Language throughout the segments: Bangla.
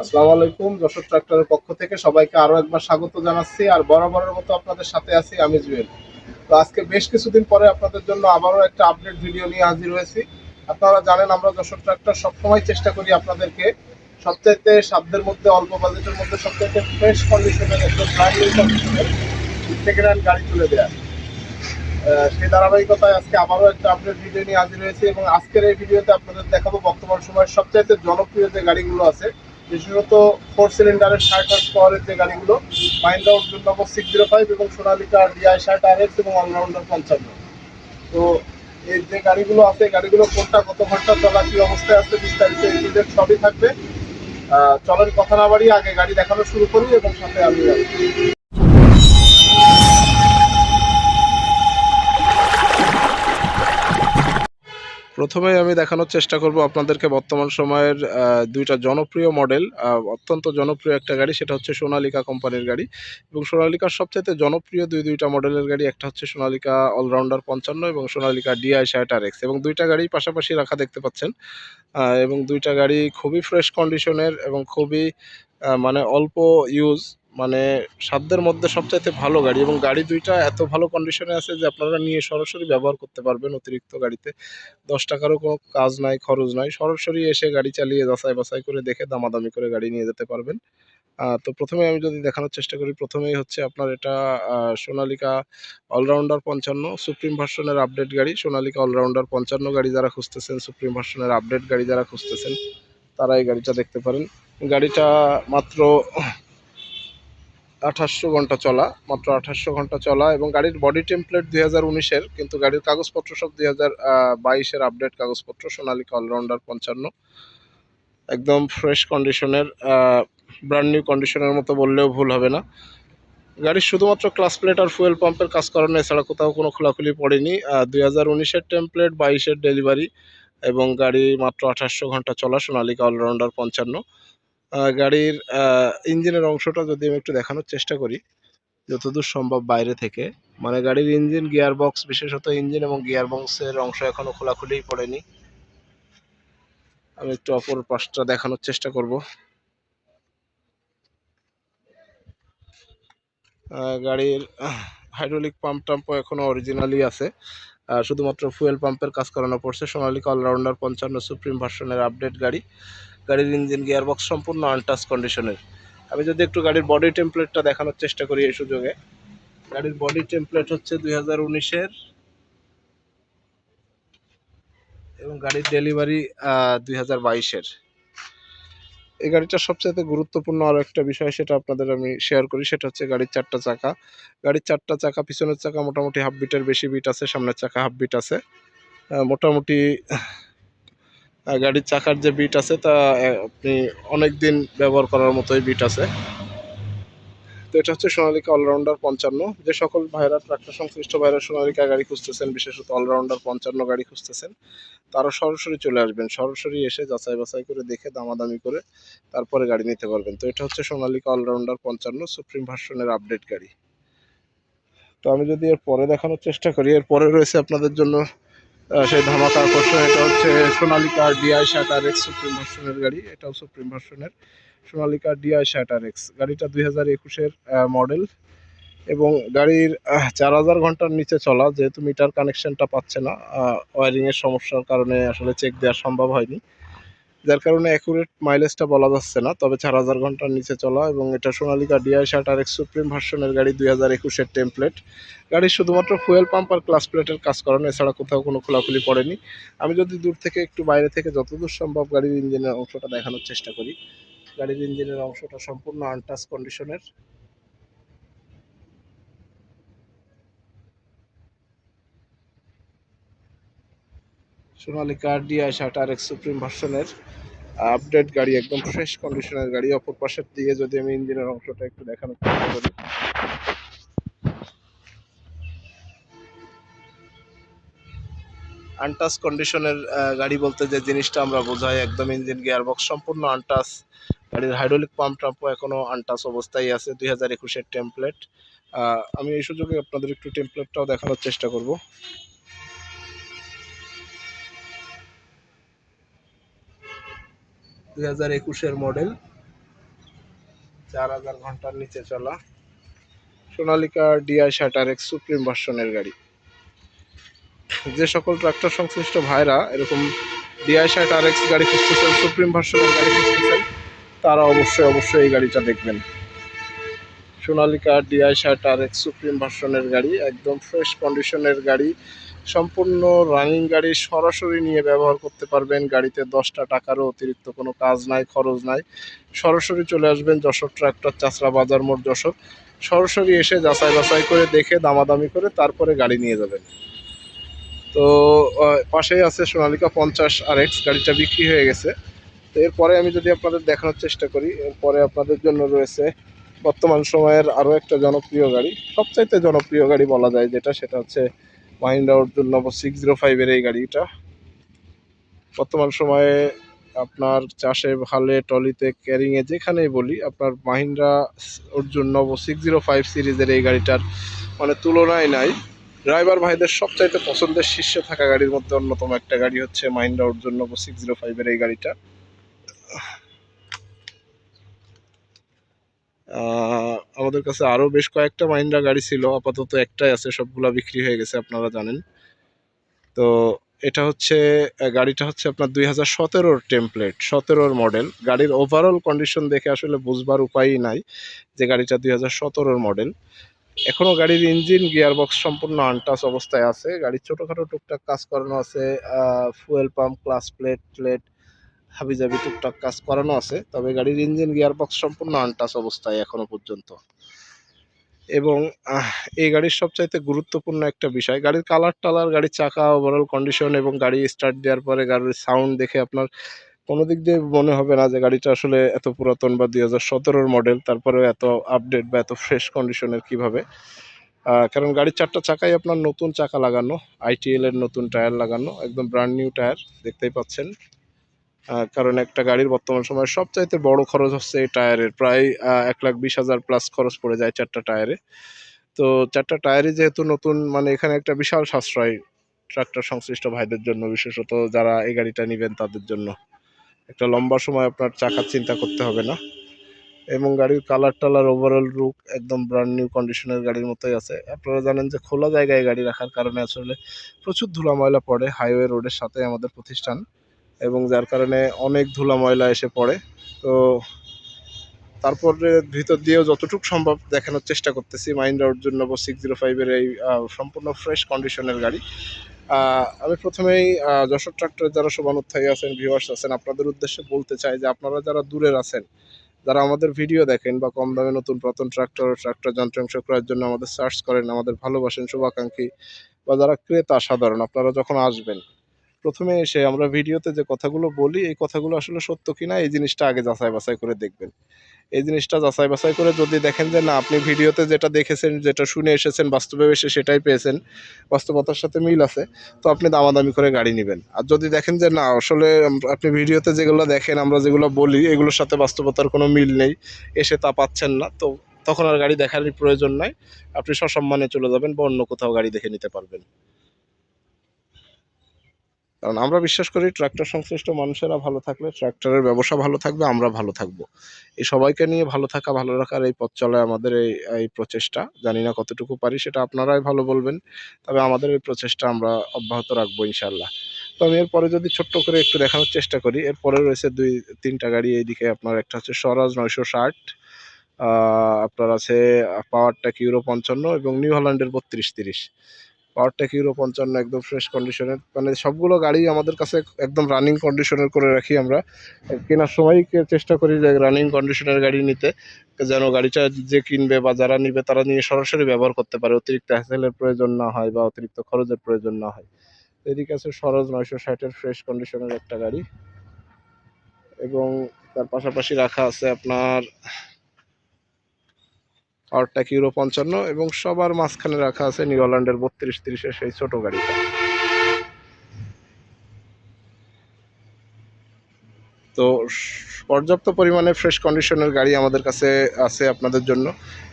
আসসালামু আলাইকুম, যশোর ট্রাক্টরের পক্ষ থেকে সবাইকে আরও একবার স্বাগত জানাচ্ছি। আর বরাবরের মতো আপনাদের সাথে আছি আমি জুয়েল। তো আজকে বেশ কিছুদিন পরে আপনাদের জন্য আবারও একটা আপডেট ভিডিও নিয়ে হাজির হয়েছি। আপনারা জানেন, আমরা যশোর ট্রাক্টর সবসময় চেষ্টা করি আপনাদেরকে সবচাইতে সাধ্যের মধ্যে, অল্প বাজেটের মধ্যে সবচাইতে ফ্রেশ কন্ডিশনের কন্ডিশনের সেকেন্ড হ্যান্ড গাড়ি তুলে দেওয়া সেই ধারাবাহিকতায় আজকে আবারও একটা আপডেট ভিডিও নিয়ে হাজির হয়েছি এবং আজকের এই ভিডিওতে আপনাদের দেখাবো বর্তমান সময়ের সবচাইতে জনপ্রিয় যে গাড়িগুলো আছে বিশেষত ফোর সিলিন্ডারের ষাট আর পাওয়ারের যে গাড়িগুলো Mahindra Arjun number six zero five এবং সোনালিকা ডিআই ষাট আর এক্স এবং অলরাউন্ডার পঞ্চান্ন। তো এই যে গাড়িগুলো আছে গাড়িগুলো কোনটা কত ঘণ্টা চলা, কি অবস্থায় আছে, বিস্তারিত এই সবই থাকবে। চলার কথা না বাড়িয়ে আগে গাড়ি দেখানো শুরু করি এবং সাথে আমি আছি। প্রথমেই আমি দেখানোর চেষ্টা করব আপনাদেরকে বর্তমান সময়ের দুইটা জনপ্রিয় মডেল অত্যন্ত জনপ্রিয় একটা গাড়ি, সেটা হচ্ছে সোনালিকা কোম্পানির গাড়ি এবং সোনালিকার সবচাইতে জনপ্রিয় দুই দুইটা মডেলের গাড়ি, একটা হচ্ছে সোনালিকা অলরাউন্ডার পঞ্চান্ন এবং সোনালিকা ডিআই ষাট আর এক্স এবং দুইটা গাড়ি পাশাপাশি রাখা দেখতে পাচ্ছেন এবং দুইটা গাড়ি খুবই ফ্রেশ কন্ডিশনের এবং খুবই মানে অল্প ইউজ মানে সাধ্যের মধ্যে সবচাইতে ভালো গাড়ি এবং গাড়ি দুইটা এত ভালো কন্ডিশনে আছে যে আপনারা নিয়ে সরাসরি ব্যবহার করতে পারবেন অতিরিক্ত গাড়িতে। দশ টাকারও কোনো কাজ নাই, খরচ নাই, সরাসরি এসে গাড়ি চালিয়ে যাচাই বাছাই করে দেখে দামাদামি করে গাড়ি নিয়ে যেতে পারবেন। তো প্রথমে আমি যদি দেখানোর চেষ্টা করি, প্রথমেই হচ্ছে আপনার এটা সোনালিকা অলরাউন্ডার পঞ্চান্ন সুপ্রিম ভার্সনের আপডেট গাড়ি। সোনালিকা অলরাউন্ডার পঞ্চান্ন গাড়ি যারা খুঁজতেছেন সুপ্রিম ভার্সনের আপডেট গাড়ি যারা খুঁজতেছেন, তারা এই গাড়িটা দেখতে পারেন। গাড়িটা মাত্র আঠাশশো ঘণ্টা চলা, মাত্র আঠাশশো ঘণ্টা চলা এবং গাড়ির বডি টেমপ্লেট দুই হাজার উনিশের কিন্তু গাড়ির কাগজপত্র সব দুই হাজার বাইশের আপডেট কাগজপত্র সোনালিকা অলরাউন্ডার পঞ্চান্ন। একদম ফ্রেশ কন্ডিশনের ব্র্যান্ড নিউ কন্ডিশনের মতো বললেও ভুল হবে না। গাড়ির শুধুমাত্র ক্লাস প্লেট আর ফুয়েল পাম্পের কাজ করানো এছাড়া কোথাও কোনো খোলাখুলি পড়েনি। দুই হাজার উনিশের টেমপ্লেট বাইশের ডেলিভারি এবং গাড়ি মাত্র আঠাশশো ঘণ্টা চলা সোনালিকা অলরাউন্ডার পঞ্চান্ন। গাড়ির ইঞ্জিনের অংশটা যদি আমি একটু দেখানোর চেষ্টা করি, যতদূর সম্ভব বাইরে থেকে। মানে গাড়ির ইঞ্জিন গিয়ার বক্স বিশেষত ইঞ্জিন এবং গিয়ার বক্সের অংশ এখনও খোলাখুলিই পড়েনি। আমি একটু অপর পাশটা দেখানোর চেষ্টা করব। গাড়ির হাইড্রোলিক পাম্প টাম্পও এখনও অরিজিনালি আছে। শুধুমাত্র ফুয়েল পাম্পের কাজ করানো পড়ছে। সোনালিকা অলরাউন্ডার, পঞ্চান্ন সুপ্রিম ভার্সনের আপডেট গাড়ি। গাড়ির ইঞ্জিন গিয়ার বক্স সম্পূর্ণ আনটাচ কন্ডিশনের আমি যদি একটু গাড়ির বডি টেমপ্লেটটা দেখানোর চেষ্টা করি এই সুযোগে। গাড়ির বডি টেমপ্লেট হচ্ছে দুই হাজার উনিশের এবং গাড়ির ডেলিভারি দুই হাজার বাইশের। এই গাড়িটার সবচেয়ে গুরুত্বপূর্ণ আরও একটা বিষয় সেটা আপনাদের আমি শেয়ার করি, সেটা হচ্ছে গাড়ির চারটা চাকা। গাড়ির চারটা চাকা, পিছনের চাকা মোটামুটি হাফ বিটের বেশি বিট আছে, সামনের চাকা হাফ বিট আছে। মোটামুটি গাড়ির চাকার যে বিট আছে তা আপনি অনেক দিন ব্যবহার করার মতোই বিট আছে। তো এটা হচ্ছে সোনালিকা অলরাউন্ডার পঞ্চান্ন। যে সকল ভাইরা ট্রাক্টর সংশ্লিষ্ট ভাইরা সোনালিকা গাড়ি খুঁজতেছেন, বিশেষত অলরাউন্ডার পঞ্চান্ন গাড়ি খুঁজতেছেন, তারা সরাসরি চলে আসবেন। সরাসরি এসে যাচাই বাছাই করে দেখে দামাদামি করে তারপরে গাড়ি নিতে পারবেন। তো এটা হচ্ছে সোনালিকা অলরাউন্ডার পঞ্চান্ন, সুপ্রিম ভার্সনের আপডেট গাড়ি। তো আমি যদি এর পরে দেখানোর চেষ্টা করি, এর পরে রয়েছে আপনাদের জন্য সেই ধামাকা আকর্ষণ এটা হচ্ছে সোনালিকা ডিআই ষাট আর এক্স সুপ্রিম ভার্সনের গাড়ি, এটাও সুপ্রিম ভার্সনের সোনালিকা ডিআই ষাট আর এক্স গাড়িটা দুই হাজার একুশের মডেল এবং গাড়ির চার হাজার ঘণ্টার নিচে চলা, যেহেতু মিটার কানেকশনটা পাচ্ছে না ওয়ারিংয়ের সমস্যার কারণে আসলে চেক দেওয়া সম্ভব হয়নি। যার কারণে মাইলেজটা বলা যাচ্ছে না, তবে চার হাজার ঘণ্টার নিচে চলা এবং এটা সোনালিকা ডিআই ষাট আর সুপ্রিম ভার্সনের গাড়ি দুই হাজার একুশের টেমপ্লেট গাড়ির শুধুমাত্র ফুয়েল পাম্প আর ক্লাস প্লেটের কাজ করানো, এছাড়া কোথাও কোনো খোলাখুলি পড়েনি। আমি যদি দূর থেকে একটু বাইরে থেকে যতদূর সম্ভব গাড়ির ইঞ্জিনের অংশটা দেখানোর চেষ্টা করি। গাড়ির ইঞ্জিনের অংশটা সম্পূর্ণ আনটাচ কন্ডিশনের সোনালিকা ডিআই ষাট আর এক্স সুপ্রিম ভার্সনের আপডেট গাড়ি, একদম ফ্রেশ কন্ডিশনের গাড়ি, অপর পাশের দিকে যদি আমি ইঞ্জিনের অংশটা একটু দেখানোর চেষ্টা করি। আনটাচ কন্ডিশনের গাড়ি বলতে যে জিনিসটা আমরা বোঝাই, একদম ইঞ্জিন গিয়ারবক্স সম্পূর্ণ আনটাচ গাড়ির হাইড্রোলিক পাম্প টাম্পও এখনও আনটাচ অবস্থায় আছে, দুই হাজার একুশের টেমপ্লেট আমি এই সুযোগে আপনাদের একটু টেমপ্লেটটাও দেখানোর চেষ্টা করব। দুই হাজার একুশের মডেল। চার হাজার ঘণ্টার নিচে চলা। সোনালিকা ডিআই শাটার এক্স সুপ্রিম ভার্সনের গাড়ি। যে সকল ট্রাক্টর সংশ্লিষ্ট ভাইরা এরকম ডিআই শাটার এক্স গাড়ি খুঁজতেছেন, সুপ্রিম ভার্সনের গাড়ি খুঁজতেছেন, তারা অবশ্যই অবশ্যই এই গাড়িটা দেখবেন। সোনালিকা ডিআই শাটার এক্স সুপ্রিম ভার্সনের গাড়ি, একদম ফ্রেশ কন্ডিশনের গাড়ি। সম্পূর্ণ রানিং গাড়ি সরাসরি নিয়ে ব্যবহার করতে পারবেন। গাড়িতে দশটা টাকারও অতিরিক্ত কোনো কাজ নাই, খরচ নাই। সরাসরি চলে আসবেন যশোর ট্রাক্টর চাষরা বাজার মোড় যশোর। সরাসরি এসে যাচাই বাছাই করে দেখে, দামাদামি করে তারপরে গাড়ি নিয়ে যাবেন। তো পাশেই আছে সোনালিকা পঞ্চাশ আর এক্স গাড়িটা বিক্রি হয়ে গেছে। তো এরপরে আমি যদি আপনাদের দেখানোর চেষ্টা করি, এরপরে আপনাদের জন্য রয়েছে বর্তমান সময়ের আরও একটা জনপ্রিয় গাড়ি। সবচাইতে জনপ্রিয় গাড়ি বলা যায় যেটা, সেটা হচ্ছে মাহিন্দ্রা অর্জুন নব সিক্স জিরো ফাইভের এই গাড়িটা। বর্তমান সময়ে আপনার চাষে ভালে টলিতে ক্যারিংয়ে যেখানেই বলি, আপনার মাহিন্দ্রা অর্জুন নব সিক্স জিরো ফাইভ সিরিজের এই গাড়িটার মানে তুলনায় নাই। ড্রাইভার ভাইদের সবচাইতে পছন্দের শীর্ষে থাকা গাড়ির মধ্যে অন্যতম একটা গাড়ি হচ্ছে মাহিন্দ্রা অর্জুন নব সিক্স জিরো ফাইভের এই গাড়িটা। আমাদের কাছে আরও বেশ কয়েকটা মাহিন্দ্রা গাড়ি ছিল। আপাতত একটাই আছে, সবগুলা বিক্রি হয়ে গেছে, আপনারা জানেন। তো এটা হচ্ছে গাড়িটা হচ্ছে আপনার দুই হাজার সতেরোর টেমপ্লেট সতেরোর মডেল গাড়ির ওভারঅল কন্ডিশন দেখে আসলে বুঝবার উপায়ই নাই যে গাড়িটা দুই হাজার সতেরোর মডেল এখনও গাড়ির ইঞ্জিন গিয়ারবক্স সম্পূর্ণ আনটাচ অবস্থায় আছে। গাড়ির ছোটোখাটো টুকটাক কাজ করানো আছে fuel pump clutch plate plate হাবিজাবি টুকটাক কাজ করানো আছে, তবে গাড়ির ইঞ্জিন, গিয়ারবক্স সম্পূর্ণ আনটাচ অবস্থায় এখনও পর্যন্ত। এবং এই গাড়ির সবচাইতে গুরুত্বপূর্ণ একটা বিষয়, গাড়ির কালার টালার, গাড়ির চাকা ওভারঅল কন্ডিশন এবং গাড়ি স্টার্ট দেওয়ার পরে গাড়ির সাউন্ড দেখে আপনার কোনো দিক দিয়ে মনে হবে না যে গাড়িটা আসলে এত পুরাতন বা দুই হাজার সতেরোর মডেল তারপরেও এত আপডেট বা এত ফ্রেশ কন্ডিশনের কীভাবে। কারণ গাড়ির চারটা চাকাই আপনার নতুন চাকা লাগানো আইটিএল এর নতুন টায়ার লাগানো, একদম ব্র্যান্ড নিউ টায়ার দেখতেই পাচ্ছেন। কারণ একটা গাড়ির বর্তমান সময়ে সবচাইতে বড় খরচ হচ্ছে এই টায়ারের। প্রায় এক লাখ বিশ হাজার প্লাস খরচ পড়ে যায় চারটা টায়ারে। তো চারটা টায়ারই যেহেতু নতুন মানে এখানে একটা বিশাল সাশ্রয় ট্রাক্টর সংশ্লিষ্ট ভাইদের জন্য, বিশেষত যারা এই গাড়িটা নেবেন তাদের জন্য। একটা লম্বা সময় আপনার চাকার চিন্তা করতে হবে না। এবং গাড়ির কালার টালার ওভারঅল লুক একদম ব্র্যান্ড নিউ কন্ডিশনের গাড়ির মতোই আছে। আপনারা জানেন যে খোলা জায়গায় গাড়ি রাখার কারণে আসলে প্রচুর ধুলা ময়লা পড়ে হাইওয়ে রোডের সাথে আমাদের প্রতিষ্ঠান। এবং যার কারণে অনেক ধুলা ময়লা এসে পড়ে। তো তারপরে ভিতর দিয়েও যতটুকু সম্ভব দেখানোর চেষ্টা করতেছি। মাইন্ডা অর্জুন নব সিক্স জিরো ফাইভের এই সম্পূর্ণ ফ্রেশ কন্ডিশনের গাড়ি। আমি প্রথমেই যশোর ট্রাক্টরের যারা শোভানুত্থায়ী আছেন ভিউয়ার্স আছেন, আপনাদের উদ্দেশ্যে বলতে চাই যে আপনারা যারা দূরের আছেন, যারা আমাদের ভিডিও দেখেন বা কম দামে নতুন পুরাতন ট্রাক্টর ট্রাক্টর যন্ত্রাংশ ক্রয়ের জন্য আমাদের সার্চ করেন, আমাদের ভালোবাসেন, শুভাকাঙ্ক্ষী, বা যারা ক্রেতা, সাধারণ, আপনারা যখন আসবেন প্রথমে এসে আমরা ভিডিওতে যে কথাগুলো বলি, এই কথাগুলো আসলে সত্য কিনা এই জিনিসটা আগে যাচাই বাছাই করে দেখবেন। এই জিনিসটা যাচাই বাছাই করে যদি দেখেন যে না, আপনি ভিডিওতে যেটা দেখেছেন, যেটা শুনে এসেছেন, বাস্তবে এসে সেটাই পেয়েছেন, বাস্তবতার সাথে মিল আছে, তো আপনি দামাদামি করে গাড়ি নেবেন। আর যদি দেখেন যে না, আসলে আপনি ভিডিওতে যেগুলো দেখেন, আমরা যেগুলো বলি, এগুলোর সাথে বাস্তবতার কোনো মিল নেই, এসে তা পাচ্ছেন না, তো তখন আর গাড়ি দেখারই প্রয়োজন নাই। আপনি সসম্মানে চলে যাবেন বা অন্য কোথাও গাড়ি দেখে নিতে পারবেন। কারণ আমরা বিশ্বাস করি ট্রাক্টর সংশ্লিষ্ট মানুষেরা ভালো থাকলে ট্রাক্টরের ব্যবসা ভালো থাকবে, আমরা ভালো থাকব। এই সবাইকে নিয়ে ভালো থাকা, ভালো রাখার এই পথ চলে আমাদের এই এই প্রচেষ্টা। জানি না কতটুকু পারি, সেটা আপনারাই ভালো বলবেন। তবে আমাদের এই প্রচেষ্টা আমরা অব্যাহত রাখব ইনশাল্লাহ তো আমি এরপরে যদি ছোট্ট করে একটু দেখানোর চেষ্টা করি, এরপরে রয়েছে দুই, তিনটা গাড়ি, এইদিকে আপনার একটা হচ্ছে স্বরাজ নয়শো ষাট আপনার আছে পাওয়ারটেক ইউরো পঞ্চান্ন এবং নিউ হল্যান্ডের বত্রিশ তিরিশ। পাওয়ারটেক ইউরো পঞ্চান্ন, একদম ফ্রেশ কন্ডিশনের মানে সবগুলো গাড়ি আমাদের কাছে একদম রানিং কন্ডিশনের করে রাখি আমরা। কেনার সময় চেষ্টা করি যে রানিং কন্ডিশনের গাড়ি নিতে, যেন গাড়িটা যে কিনবে বা যারা নিবে তারা নিয়ে সরাসরি ব্যবহার করতে পারে। অতিরিক্ত হ্যাসেলের প্রয়োজন না হয় বা অতিরিক্ত খরচের প্রয়োজন না হয়। এদিকে আছে সরোজ নয়শো ষাটের ফ্রেশ কন্ডিশনের একটা গাড়ি। এবং তার পাশাপাশি রাখা আছে আপনার পাওয়ারটেক ইউরো পঞ্চান্ন এবং সবার মাঝখানে রাখা আছে নিউজিল্যান্ডের বত্রিশ তিরিশের সেই ছোট গাড়িটা। তো পর্যাপ্ত পরিমাণে ফ্রেশ কন্ডিশনের গাড়ি আমাদের কাছে আছে আপনাদের জন্য।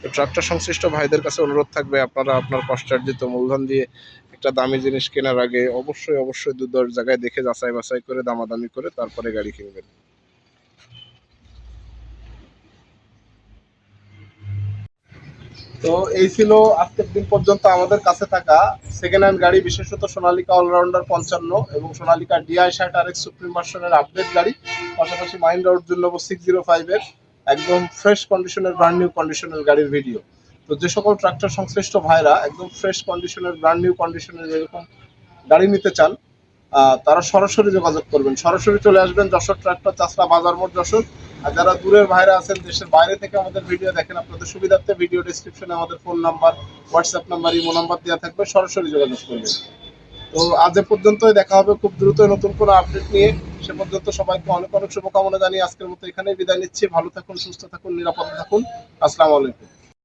তো ট্রাক্টর সংশ্লিষ্ট ভাইদের কাছে অনুরোধ থাকবে, আপনারা আপনার কষ্টার্জিত মূলধন দিয়ে একটা দামি জিনিস কেনার আগে অবশ্যই অবশ্যই দু দশ জায়গায় দেখে যাচাই বাছাই করে, দামাদামি করে তারপরে গাড়ি কিনবেন। তো এই ছিল আজকের দিন পর্যন্ত আমাদের কাছে থাকা। সেকেন্ড হ্যান্ড গাড়ি, বিশেষত সোনালিকা অলরাউন্ডার পঞ্চান্ন এবং সোনালিকা ডিআই ষাট আর এক্স সুপ্রিম ভার্সনের আপডেট গাড়ি, পাশাপাশি মাইন্ড অর্জুন নেব সিক্স জিরো ফাইভের একদম ফ্রেশ কন্ডিশনের ব্র্যান্ড নিউ কন্ডিশনের গাড়ির ভিডিও তো যে সকল ট্রাক্টর সংশ্লিষ্ট ভাইরা একদম ফ্রেশ কন্ডিশনের ব্র্যান্ড নিউ কন্ডিশনের এরকম গাড়ি নিতে চান তারা সরাসরি যোগাযোগ করবেন। সরাসরি চলে আসবেন যশোর ট্রাক্টর চাষলা বাজার মোড় যশোর। আর যারা দূরের বাইরে আছেন, দেশের বাইরে থেকে আমাদের ভিডিও দেখেন, আপনাদের সুবিধার্থে ভিডিও ডিসক্রিপশনে আমাদের phone number WhatsApp number imo number দেওয়া থাকবে, সরাসরি যোগাযোগ করবেন। তো আজ এ পর্যন্তই, দেখা হবে খুব দ্রুত নতুন কোনো আপডেট নিয়ে। সে পর্যন্ত সবাইকে অনেক অনেক শুভকামনা জানিয়ে আজকের মতো এখানেই বিদায় নিচ্ছি। ভালো থাকুন, সুস্থ থাকুন, নিরাপদে থাকুন। আসসালামু আলাইকুম।